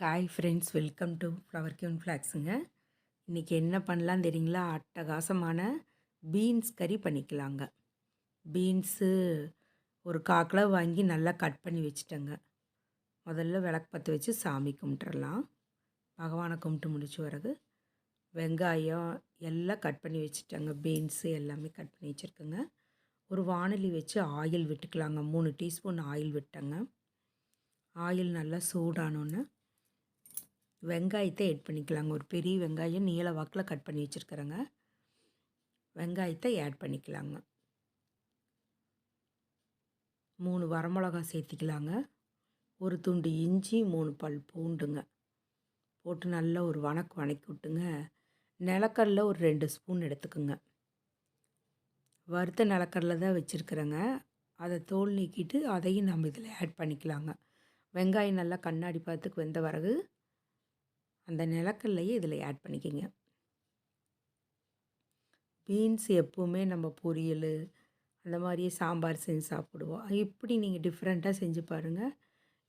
Hi friends welcome to flower queen ஃப்ளாக்ஸுங்க இன்றைக்கி என்ன பண்ணலாம் தெரியுங்களா? அட்டகாசமான பீன்ஸ் கறி பண்ணிக்கலாங்க. பீன்ஸு ஒரு காக்கில் வாங்கி நல்லா கட் பண்ணி வச்சுட்டேங்க. முதல்ல விளக்கு பற்ற வச்சு சாமி கும்பிட்டுறலாம். பகவானை கும்பிட்டு முடிச்ச பிறகு வெங்காயம் எல்லாம் கட் பண்ணி வச்சுட்டேங்க. பீன்ஸு எல்லாமே கட் பண்ணி வச்சுருக்கேங்க. ஒரு வானொலி வச்சு ஆயில் விட்டுக்கலாங்க. மூணு டீஸ்பூன் ஆயில் விட்டேங்க. ஆயில் நல்லா சூடானோன்னு வெங்காயத்தை ஆட் பண்ணிக்கலாங்க. ஒரு பெரிய வெங்காயம் நீல வாக்கில் கட் பண்ணி வச்சுருக்குறேங்க. வெங்காயத்தை ஆட் பண்ணிக்கலாங்க. மூணு வரமிளகா சேர்த்திக்கலாங்க. ஒரு துண்டு இஞ்சி மூணு பல் பூண்டுங்க. போட்டு நல்லா ஒரு வணக்கு வணக்கி விட்டுங்க. நிலக்கடல ஒரு ரெண்டு ஸ்பூன் எடுத்துக்கோங்க. வறுத்த நிலக்கடலை தான் வச்சுருக்குறேங்க. அதை தோல் நீக்கிட்டு அதையும் நம்ம இதில் ஆட் பண்ணிக்கலாங்க. வெங்காயம் நல்லா கண்ணாடி பார்த்துக்கு வெந்த பிறகு அந்த நிலக்கல்லையே இதில் ஆட் பண்ணிக்கிங்க. பீன்ஸ் எப்போவுமே நம்ம பொரியல் அந்த மாதிரியே சாம்பார் செஞ்சு சாப்பிடுவோம். இப்படி நீங்கள் டிஃப்ரெண்ட்டாக செஞ்சு பாருங்கள்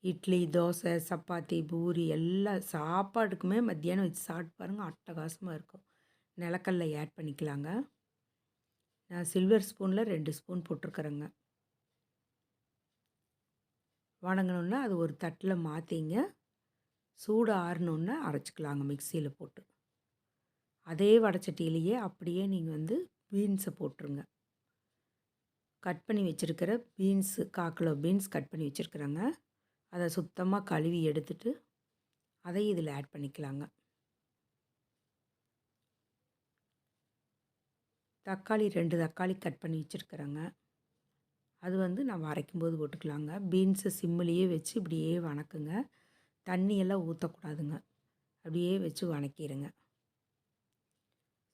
இட்லி தோசை சப்பாத்தி பூரி எல்லா சாப்பாடுக்குமே மத்தியானம் வச்சு சாப்பிட்டு பாருங்கள் அட்டகாசமாக இருக்கும். நிலக்கல்ல ஆட் பண்ணிக்கலாங்க. நான் சில்வர் ஸ்பூனில் ரெண்டு ஸ்பூன் போட்டிருக்குறேங்க. வணங்கணுன்னா அது ஒரு தட்டில் மாற்றிங்க சூடு ஆறினோன்னே அரைச்சிக்கலாங்க மிக்சியில் போட்டு. அதே வடைச்சட்டியிலேயே அப்படியே நீங்கள் வந்து பீன்ஸை போட்டுருங்க. கட் பண்ணி வச்சுருக்கிற பீன்ஸு காக்கிலோ பீன்ஸ் கட் பண்ணி வச்சுருக்குறேங்க. அதை சுத்தமாக கழுவி எடுத்துட்டு அதை இதில் ஆட் பண்ணிக்கலாங்க. தக்காளி ரெண்டு தக்காளி கட் பண்ணி வச்சுருக்குறேங்க. அது வந்து நான் வரைக்கும்போது போட்டுக்கலாங்க. பீன்ஸை சிம்மிலேயே வச்சு இப்படியே வணக்குங்க. தண்ணியெல்லாம் ஊற்றக்கூடாதுங்க அப்படியே வச்சு வணக்கிடுங்க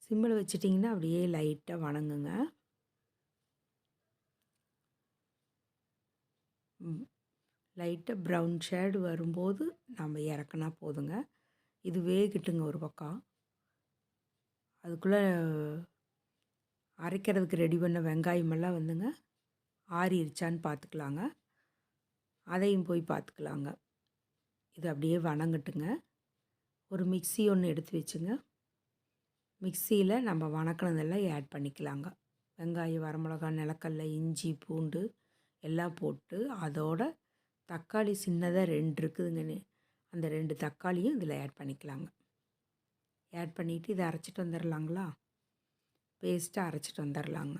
சிம்மில் வச்சிட்டிங்கன்னா அப்படியே லைட்டாக வணங்குங்க. லைட்டாக ப்ரௌன் ஷேடு வரும்போது நம்ம இறக்குனா போதுங்க. இது வேகிட்டுங்க ஒரு பக்கம். அதுக்குள்ளே அரைக்கிறதுக்கு ரெடி பண்ண வெங்காயமெல்லாம் வந்துங்க. ஆறிடுச்சான்னு பார்த்துக்கலாங்க. அதையும் போய் பார்த்துக்கலாங்க. இது அப்படியே வணங்கட்டுங்க. ஒரு மிக்சி ஒன்று எடுத்து வச்சுங்க. மிக்சியில் நம்ம வணக்கினதெல்லாம் ஆட் பண்ணிக்கலாங்க. வெங்காயம் வரமிளகா நிலக்கல்ல இஞ்சி பூண்டு எல்லாம் போட்டு அதோட தக்காளி சின்னதாக ரெண்டு இருக்குதுங்கன்னு அந்த ரெண்டு தக்காளியும் இதில் ஆட் பண்ணிக்கலாங்க. ஆட் பண்ணிவிட்டு இதை அரைச்சிட்டு வந்துடலாங்களா பேஸ்ட்டாக அரைச்சிட்டு வந்துடலாங்க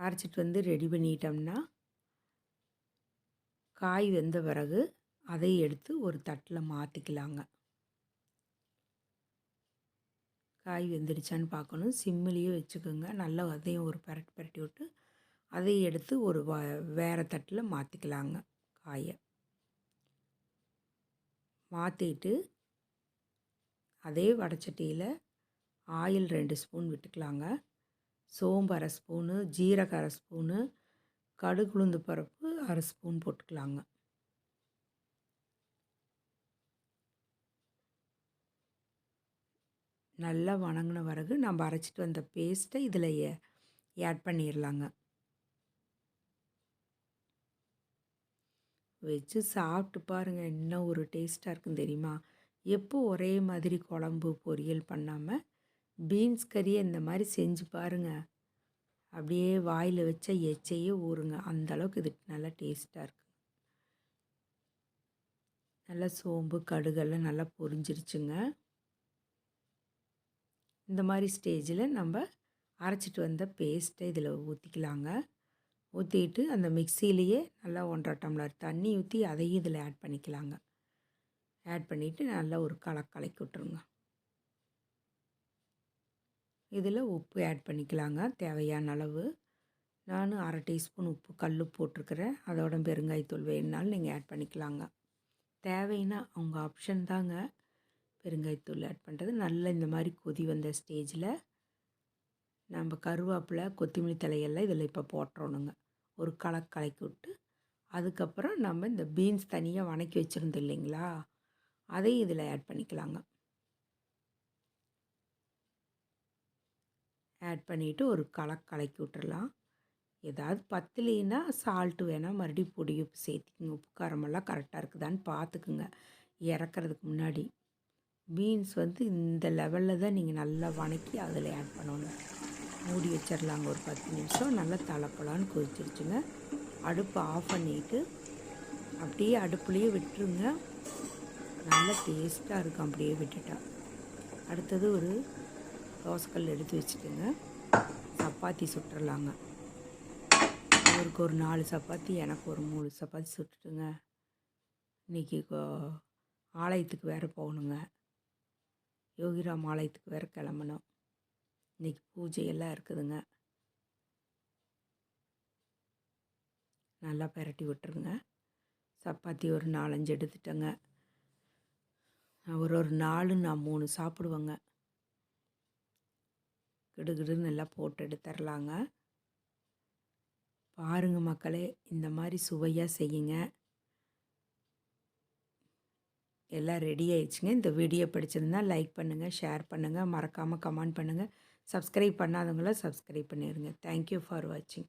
அரைச்சிட்டு வந்து ரெடி பண்ணிட்டோம்னா காய் வெந்த பிறகு அதை எடுத்து ஒரு தட்டில் மாற்றிக்கலாங்க காய் வெந்துடுச்சான்னு பார்க்கணும் சிம்மிலேயே வச்சுக்கோங்க. நல்லா அதையும் ஒரு பரட்டி பரட்டி விட்டு அதை எடுத்து ஒரு வ வேறு தட்டில் மாற்றிக்கலாங்க காயை. மாற்றிட்டு அதே வடச்சட்டியில் ஆயில் ரெண்டு ஸ்பூன் விட்டுக்கலாங்க. சோம்பு அரை ஸ்பூனு ஜீரக அரை ஸ்பூனு கடுகுளுந்து பருப்பு அரை ஸ்பூன் போட்டுக்கலாங்க. நல்லா வணங்கின பிறகு நம்ம அரைச்சிட்டு வந்த பேஸ்ட்டை இதில் ஆட் பண்ணிடலாங்க வச்சு சாப்பிட்டு பாருங்கள் என்ன ஒரு டேஸ்ட்டாக இருக்கும் தெரியுமா? எப்போ ஒரே மாதிரி குழம்பு பொரியல் பண்ணாமல் பீன்ஸ் கறியை இந்த மாதிரி செஞ்சு பாருங்கள் அப்படியே வாயில் வச்ச எச்சையே ஊறுங்க. அந்த அளவுக்கு இது நல்லா டேஸ்ட்டாக இருக்குது நல்லா சோம்பு கடுகெல்லாம் நல்லா பொரிஞ்சிருச்சுங்க. இந்த மாதிரி ஸ்டேஜில் நம்ம அரைச்சிட்டு வந்த பேஸ்ட்டை இதில் ஊற்றிக்கலாங்க ஊற்றிட்டு அந்த மிக்சிலேயே நல்லா ஒன்றரை டம்ளர் தண்ணி ஊற்றி அதையும் இதில் ஆட் பண்ணிக்கலாங்க. ஆட் பண்ணிவிட்டு நல்லா ஒரு கலக்கலக்கி விட்ருங்க இதில் உப்பு ஆட் பண்ணிக்கலாங்க தேவையான அளவு. நான் அரை டீஸ்பூன் உப்பு கல் போட்டிருக்கிறேன். அதோட பெருங்காயத்தூள் வேணுனாலும் நீங்கள் ஆட் பண்ணிக்கலாங்க. தேவைன்னா அவங்க ஆப்ஷன் தாங்க. பெருங்காயத்தூள் ஆட் பண்ணுறது நல்ல இந்த மாதிரி கொதி வந்த ஸ்டேஜில் நம்ம கருவேப்பிலை கொத்தமல்லி தலையெல்லாம் இதில் இப்போ போட்டுறணுங்க. ஒரு கலக்கு கலக்கி விட்டு அதுக்கப்புறம் நம்ம இந்த பீன்ஸ் தனியாக வணக்கி வச்சுருந்தோம் இல்லைங்களா அதையும் இதில் ஆட் பண்ணிக்கலாங்க. ஆட் பண்ணிவிட்டு ஒரு கலக்கு கலக்கி விட்டுறலாம். ஏதாவது பத்தலைன்னா சால்ட்டு வேணால் மறுபடியும் பொடி உப்பு சேர்த்திக்கங்க. உப்பு காரமெல்லாம் கரெக்டாக இருக்குதான்னு பார்த்துக்குங்க. இறக்குறதுக்கு முன்னாடி. பீன்ஸ் வந்து இந்த லெவலில் தான் நீங்கள் நல்லா வணக்கி அதில் ஆட் பண்ணணும். மூடி வச்சிடலாங்க ஒரு பத்து நிமிஷம் நல்லா தலைப்பலான்னு கொதிச்சிருச்சுங்க. அடுப்பை ஆஃப் பண்ணிவிட்டு அப்படியே அடுப்புலேயே விட்டுருங்க. நல்லா டேஸ்ட்டாக இருக்கும். அப்படியே விட்டுட்டா. அடுத்தது ஒரு தோசைக்கல் எடுத்து வச்சுட்டுங்க. சப்பாத்தி சுட்டுறலாங்க. அவருக்கு ஒரு நாலு சப்பாத்தி எனக்கு ஒரு மூணு சப்பாத்தி சுட்டுட்டுங்க. இன்றைக்கி ஆலயத்துக்கு வேறு போகணுங்க. யோகிராம் ஆலயத்துக்கு வேறு கிளம்பணும். இன்றைக்கி பூஜையெல்லாம் இருக்குதுங்க. நல்லா பரட்டி விட்டுருங்க. சப்பாத்தி ஒரு நாலஞ்சு எடுத்துட்டேங்க. ஒரு ஒரு நாலு நான் மூணு சாப்பிடுவேங்க. கிடுகிடுன்னு எல்லாம் போட்டு எடுத்துடலாங்க பாருங்கள் மக்களே இந்த மாதிரி சுவையாக செய்யுங்க. எல்லாம் ரெடி ஆயிடுச்சுங்க. இந்த வீடியோ பிடிச்சிருந்தால் லைக் பண்ணுங்கள் ஷேர் பண்ணுங்கள் மறக்காமல் கமெண்ட் பண்ணுங்கள் சப்ஸ்கிரைப் பண்ணாதவங்கள சப்ஸ்கிரைப் பண்ணிடுங்க தேங்க்யூ ஃபார் வாட்சிங்